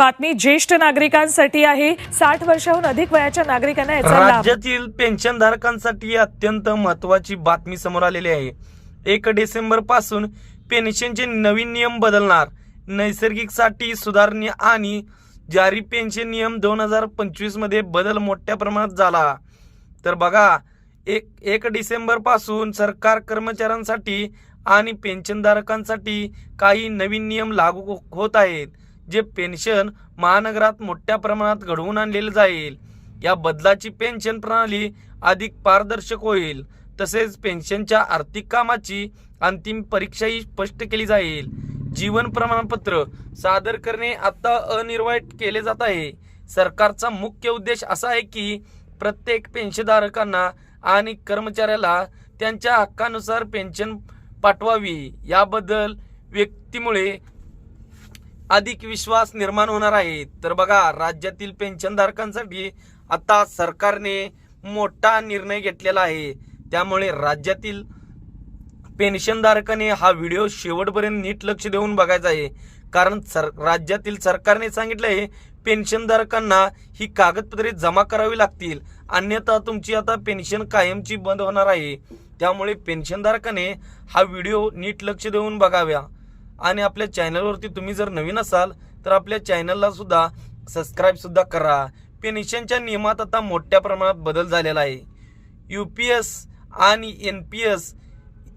बातमी ज्येष्ठ नागरिकांसाठी आहे. साठ वर्षाहून अधिक वयाच्या नागरिकांना याचा लाभ. राज्यातील पेन्शनधारकांसाठी अत्यंत महत्वाची बातमी समोर आलेली आहे. एक डिसेंबरपासून पेन्शनचे नवीन नियम बदलणार. नैसर्गिकसाठी सुधारणे आणि जारी पेन्शन नियम दोन हजार पंचवीसमध्ये बदल मोठ्या प्रमाणात झाला. तर बघा एक एक डिसेंबरपासून सरकार कर्मचाऱ्यांसाठी आणि पेन्शनधारकांसाठी काही नवीन नियम लागू होत आहेत. जे पेन्शन महानगरात मोठ्या प्रमाणात घडवून आणलेले जाईल. या बदलाची पेन्शन प्रणाली अधिक पारदर्शक होईल. तसेच पेन्शनच्या आर्थिक कामाची अंतिम परीक्षाही स्पष्ट केली जाईल. जीवन प्रमाणपत्र सादर करणे आता अनिर्वाहित केले जात आहे. सरकारचा मुख्य उद्देश असा आहे की प्रत्येक पेन्शनधारकांना आणि कर्मचाऱ्याला त्यांच्या हक्कानुसार पेन्शन पाठवावी. याबद्दल व्यक्तीमुळे अधिक विश्वास निर्माण होणार आहे. तर बघा राज्यातील पेन्शनधारकांसाठी आता सरकारने मोठा निर्णय घेतलेला आहे. त्यामुळे राज्यातील पेन्शनधारकाने हा व्हिडिओ शेवटपर्यंत नीट लक्ष देऊन बघायचा आहे. कारण सर राज्यातील सरकारने सांगितलं आहे पेन्शनधारकांना ही कागदपत्रे जमा करावी लागतील. अन्यथा तुमची आता पेन्शन कायमची बंद होणार आहे. त्यामुळे पेन्शनधारकाने हा व्हिडिओ नीट लक्ष देऊन बघाव्या. आणि आपल्या चॅनलवरती तुम्ही जर नवीन असाल तर आपल्या चॅनलला सुद्धा सबस्क्राईबसुद्धा करा. पेन्शनच्या नियमात आता मोठ्या प्रमाणात बदल झालेला आहे. यू पी एस आणि एन पी एस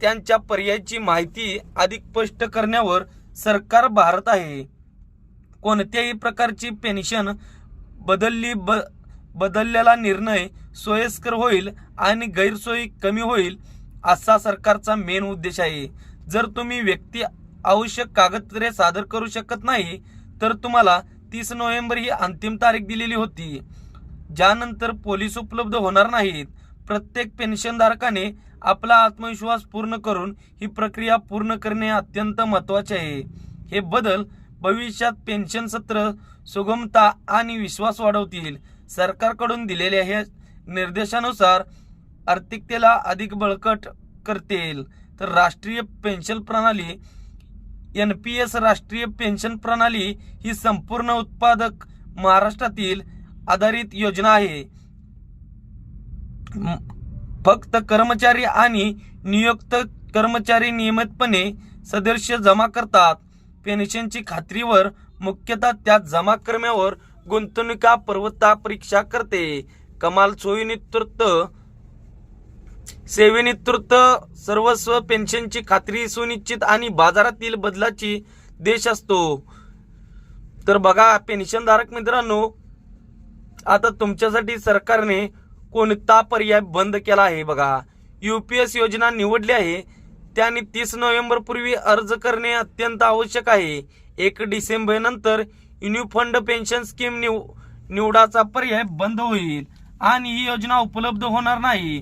त्यांच्या पर्यायाची माहिती अधिक स्पष्ट करण्यावर सरकार भारत आहे. कोणत्याही प्रकारची पेन्शन बदलली ब बदललेला निर्णय सोयीस्कर होईल आणि गैरसोयी कमी होईल असा सरकारचा मेन उद्देश आहे. जर तुम्ही व्यक्ती आवश्यक कागदपत्रे सादर करू शकत नाही तर तुम्हाला तीस नोव्हेंबर ही अंतिम तारीख दिलेली होती. ज्यानंतर पोलीस उपलब्ध होणार नाहीत. प्रत्येक पेन्शनधारकाने आपला आत्मविश्वास पूर्ण करून ही प्रक्रिया पूर्ण करणे अत्यंत महत्त्वाचे आहे. हे बदल भविष्यात पेन्शन सत्र सुगमता आणि विश्वास वाढवतील. सरकारकडून दिलेल्या हे निर्देशानुसार आर्थिकतेला अधिक बळकट करतील. तर राष्ट्रीय पेन्शन प्रणाली एन पी एस राष्ट्रीय पेन्शन प्रणाली ही संपूर्ण उत्पादक महाराष्ट्रातील आधारित योजना आहे. फक्त कर्मचारी आणि नियुक्त कर्मचारी नियमितपणे सदस्य जमा करतात. पेन्शनची खात्रीवर मुख्यतः त्या जमा करण्यावर गुंतवणुका पर्वता परीक्षा करते. कमाल सोयी नेतृत्व सेवेनेतृत्व सर्वस्व पेन्शनची खात्री सुनिश्चित आणि बाजारातील बदलाची देश असतो. तर बघा पेन्शनधारक मित्रांनो आता तुमच्यासाठी सरकारने कोणता पर्याय बंद केला आहे बघा. युपीएस योजना निवडली आहे. त्याने तीस नोव्हेंबर पूर्वी अर्ज करणे अत्यंत आवश्यक आहे. एक डिसेंबर नंतर युनिफंड पेन्शन स्कीम निव निवडाचा पर्याय बंद होईल आणि ही योजना उपलब्ध होणार नाही.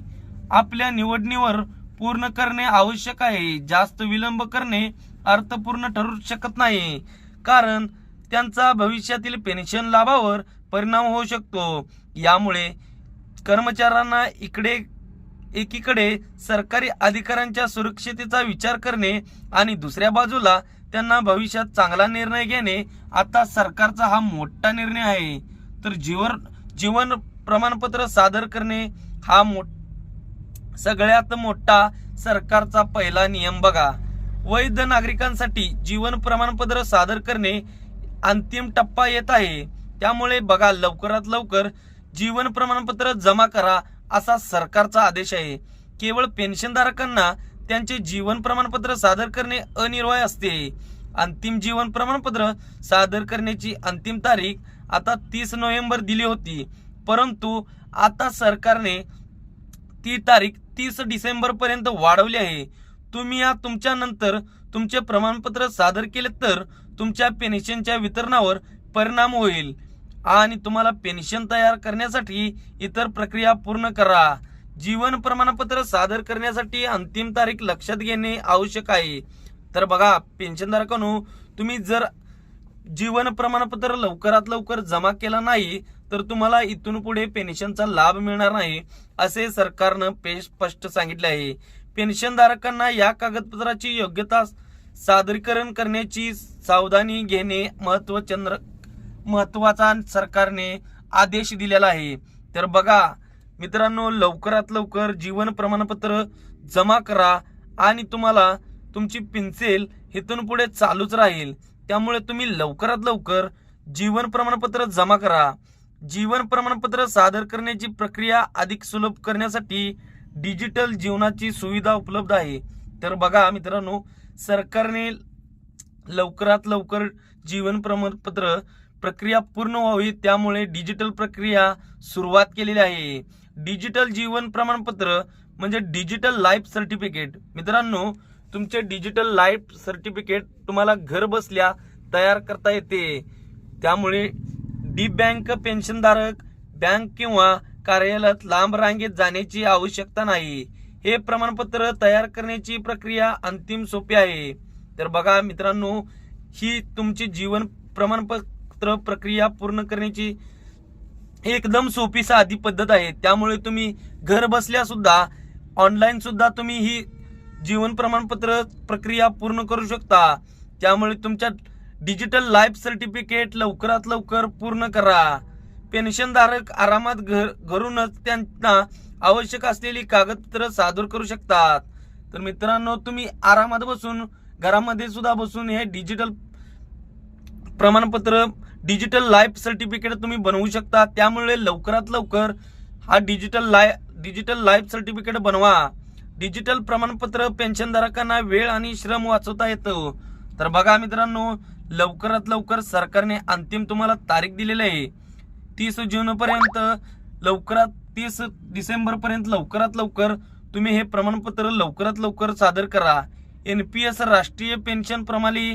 आपल्या निवडणीवर पूर्ण करणे आवश्यक आहे. जास्त विलंब करणे अर्थपूर्ण ठरू शकत नाही. कारण त्यांचा भविष्यातील पेन्शन लाभावर परिणाम होऊ शकतो. यामुळे कर्मचाऱ्यांना इकडे एकीकडे सरकारी अधिकाऱ्यांच्या सुरक्षितेचा विचार करणे आणि दुसऱ्या बाजूला त्यांना भविष्यात चांगला निर्णय घेणे आता सरकारचा हा मोठा निर्णय आहे. तर जीवन जीवन प्रमाणपत्र सादर करणे हा मोठा सगळ्यात मोठा सरकारचा पहिला नियम बघा. वैध नागरिकांसाठी जीवन प्रमाणपत्र सादर करणे अंतिम टप्पा येत आहे. त्यामुळे बघा लवकरात लवकर जीवन प्रमाणपत्र जमा करा असा सरकारचा आदेश आहे. केवळ पेन्शनधारकांना त्यांचे जीवन प्रमाणपत्र सादर करणे अनिर्वाय असते. अंतिम जीवन प्रमाणपत्र सादर करण्याची अंतिम तारीख आता तीस नोव्हेंबर दिली होती. परंतु आता सरकारने ती तारीख तीस डिसेंबर पर्यंत वाढवली आहे. तुम्ही या तुमच्या नंतर तुमचे प्रमाणपत्र सादर केले तर तुमच्या पेन्शनच्या वितरणावर परिणाम होईल. आणि तुम्हाला पेन्शन तयार करण्यासाठी इतर प्रक्रिया पूर्ण करा. जीवन प्रमाणपत्र सादर करण्यासाठी अंतिम तारीख लक्षात घेणे आवश्यक आहे. तर बघा पेन्शनधारकांनो तुम्ही जर जीवन प्रमाणपत्र लवकरात लवकर जमा केला नाही तर तुम्हाला इथून पुढे पेन्शनचा लाभ मिळणार नाही असे सरकारनं स्पष्ट सांगितले आहे. पेन्शनधारकांना या कागदपत्राची योग्यता सादरीकरण करण्याची सावधानी घेणे महत्वचंद्र महत्त्वाचा सरकारने आदेश दिलेला आहे. तर बघा मित्रांनो लवकरात लवकर जीवन प्रमाणपत्र जमा करा आणि तुम्हाला तुमची पेन्सिल इथून पुढे चालूच राहील. त्यामुळे तुम्ही लवकरात लवकर जीवन प्रमाणपत्र जमा करा. जीवन प्रमाणपत्र सादर करण्याची प्रक्रिया अधिक सुलभ करण्यासाठी डिजिटल जीवनाची सुविधा उपलब्ध आहे. तर बघा मित्रांनो सरकारने लवकरात लवकर जीवन प्रमाणपत्र प्रक्रिया पूर्ण व्हावी त्यामुळे डिजिटल प्रक्रिया सुरुवात केलेली आहे. डिजिटल जीवन प्रमाणपत्र म्हणजे डिजिटल लाईफ सर्टिफिकेट. मित्रांनो तुमचे डिजिटल लाईफ सर्टिफिकेट तुम्हाला घर बसल्या तयार करता येते. त्यामुळे डी बँक पेन्शनधारक बँक किंवा कार्यालयात लांब रांगेत जाण्याची आवश्यकता नाही. हे प्रमाणपत्र तयार करण्याची प्रक्रिया अंतिम सोपी आहे. तर बघा मित्रांनो ही तुमची जीवन प्रमाणपत्र प्रक्रिया पूर्ण करण्याची एकदम सोपी साधी पद्धत आहे. त्यामुळे तुम्ही घर बसल्या सुद्धा ऑनलाईन सुद्धा तुम्ही ही जीवन प्रमाणपत्र प्रक्रिया पूर्ण करू शकता. त्यामुळे तुमच्या डिजिटल लाईफ सर्टिफिकेट लवकरात लवकर पूर्ण करा. पेन्शनधारक आरामात घर घरूनच त्यांना आवश्यक असलेली कागदपत्र सादर करू शकतात. तर मित्रांनो तुम्ही आरामात बसून घरामध्ये सुद्धा बसून हे डिजिटल प्रमाणपत्र डिजिटल लाईफ सर्टिफिकेट तुम्ही बनवू शकता. त्यामुळे लवकरात लवकर हा डिजिटल लाय डिजिटल लाईफ सर्टिफिकेट बनवा. डिजिटल प्रमाणपत्र पेन्शनधारकांना वेळ आणि श्रम वाचवता येतो. तर बघा मित्रांनो लवकरात लवकर सरकारने अंतिम तुम्हाला तारीख दिलेली आहे. तीस जून पर्यंत लवकरात तीस डिसेंबर पर्यंत लवकरात लवकर तुम्ही हे प्रमाणपत्र लवकरात लवकर सादर करा. एनपीएस राष्ट्रीय पेन्शन प्रणाली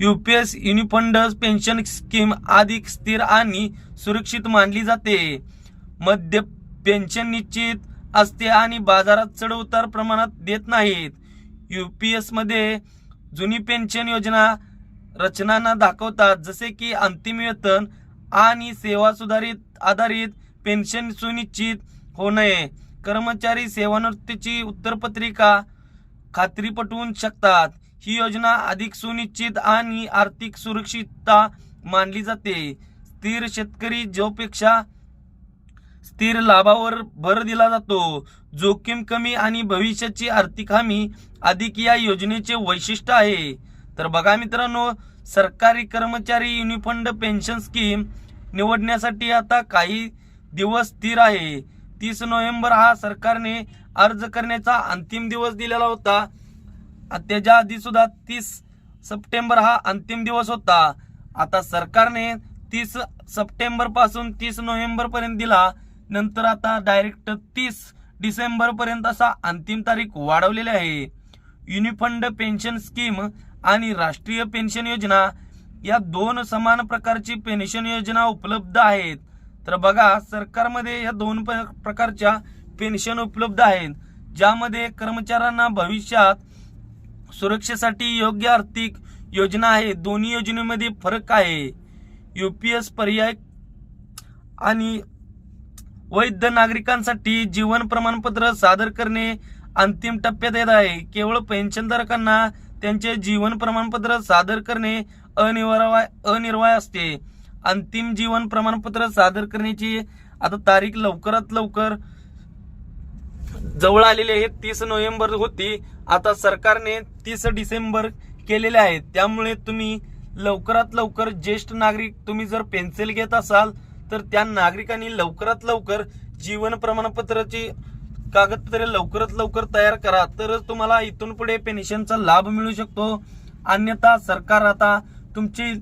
युपीएस युनिफंड पेन्शन स्कीम अधिक स्थिर आणि सुरक्षित मानली जाते. मध्य पेन्शन निश्चित असते आणि बाजारात चढ उतार प्रमाणात देत नाहीत. युपीएसमध्ये जुनी पेन्शन योजना रचनांना दाखवतात जसे की अंतिम वेतन आणि सेवा सुधारित आधारित पेन्शन सुनिश्चित होणे कर्मचारी सेवानिवृत्तीची उत्तरपत्रिका खात्री पटवून शकतात. ही योजना अधिक सुनिश्चित आणि आर्थिक सुरक्षितता मानली जाते. स्थिर शेतकरी जोपेक्षा स्थिर लाभावर भर दिला जातो. जोखीम कमी आणि भविष्याची आर्थिक हमी अधिक या योजनेचे वैशिष्ट्य आहे. तर बघा मित्रांनो सरकारी कर्मचारी युनिफंड पेन्शन स्कीम निवडण्यासाठी आता काही दिवस स्थिर आहे. तीस नोव्हेंबर हा सरकारने अर्ज करण्याचा अंतिम दिवस दिलेला होता. त्याच्या आधी सुद्धा तीस सप्टेंबर हा अंतिम दिवस होता. आता सरकारने तीस सप्टेंबरपासून तीस नोव्हेंबर पर्यंत दिला. नंतर आता डायरेक्ट तीस डिसेंबर पर्यंत असा अंतिम तारीख वाढवलेली आहे. युनिफंड पेन्शन स्कीम आणि राष्ट्रीय पेन्शन योजना या दोन समान प्रकारची पेन्शन योजना उपलब्ध आहेत. तर बघा सरकारमध्ये या दोन प्रकारच्या पेन्शन उपलब्ध आहेत ज्यामध्ये कर्मचाऱ्यांना भविष्यात सुरक्षेसाठी योग्य आर्थिक योजना आहे. दोन्ही योजनेमध्ये फरक आहे. यू पी एस पर्याय आणि वैध नागरिकांसाठी जीवन प्रमाणपत्र सादर करणे अंतिम टप्प्यात येत आहे. केवळ पेन्शनधारकांना त्यांचे जीवन प्रमाणपत्र सादर करणे अनिवार्य अनिर्वाय असते. अंतिम जीवन प्रमाणपत्र सादर करण्याची आता तारीख लवकरात लवकर जवळ आलेली आहे. तीस नोव्हेंबर होती. आता सरकारने तीस डिसेंबर केलेले आहे त्यामुळे तुम्ही लवकरात लवकर ज्येष्ठ नागरिक तुम्ही जर पेन्सिल घेत असाल तर त्या नागरिकांनी लवकरात लवकर जीवन प्रमाणपत्राची कागदपत्रे लवकरात लवकर तयार करा. तरच तुम्हाला इथून पुढे पेन्शनचा लाभ मिळू शकतो. अन्यथा सरकार आता तुमची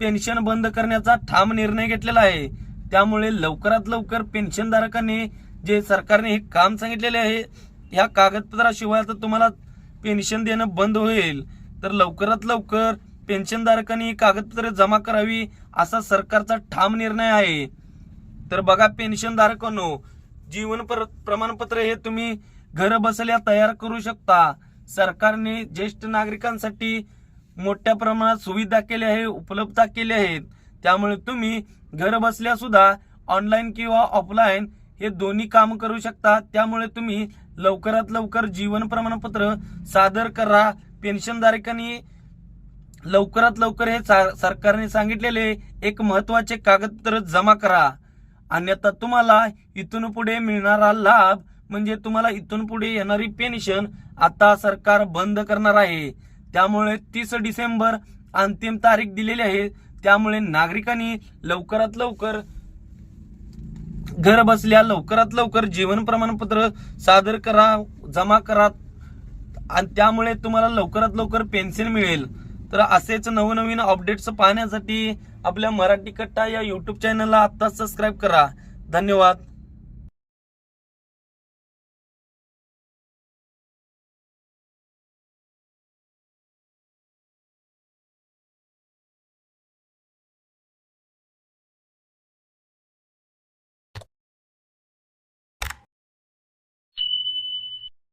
पेन्शन बंद करण्याचा ठाम निर्णय घेतलेला आहे. त्यामुळे लवकरात लवकर पेन्शनधारकांनी जे सरकारने हे काम सांगितलेले आहे ह्या कागदपत्राशिवाय तर तुम्हाला पेन्शन देणं बंद होईल. तर लवकरात लवकर पेन्शनधारकांनी ही कागदपत्रे जमा करावी असा सरकारचा ठाम निर्णय आहे. तर बघा पेन्शनधारकांनो जीवन पर- प्रमाणपत्र हे तुम्ही घर बसल्या तयार करू शकता. सरकारने ज्येष्ठ नागरिकांसाठी मोठ्या प्रमाणात सुविधा केल्या आहे उपलब्धता केल्या आहेत. त्यामुळे तुम्ही घर बसल्या सुद्धा ऑनलाईन किंवा ऑफलाईन हे दोन्ही काम करू शकता. त्यामुळे तुम्ही लवकरात लवकर जीवन प्रमाणपत्र सादर करा. पेन्शनधारकांनी लवकरात लवकर हे सा- सरकारने सांगितलेले एक महत्त्वाचे कागदपत्र जमा करा. अन्यथा तुम्हाला इथून पुढे मिळणारा लाभ म्हणजे तुम्हाला इथून पुढे येणारी पेन्शन आता सरकार बंद करणार आहे. त्यामुळे तीस डिसेंबर अंतिम तारीख दिलेली आहे. त्यामुळे नागरिकांनी लवकरात लवकर घर बसल्या लवकरात लवकर जीवन प्रमाणपत्र सादर करा जमा करा. आणि त्यामुळे तुम्हाला लवकरात लवकर पेन्शन मिळेल. तर असेच नवनवीन अपडेट्स पाहण्यासाठी आपल्या मराठी कट्टा या युट्यूब चॅनलला आत्ताच सबस्क्राईब करा. धन्यवाद.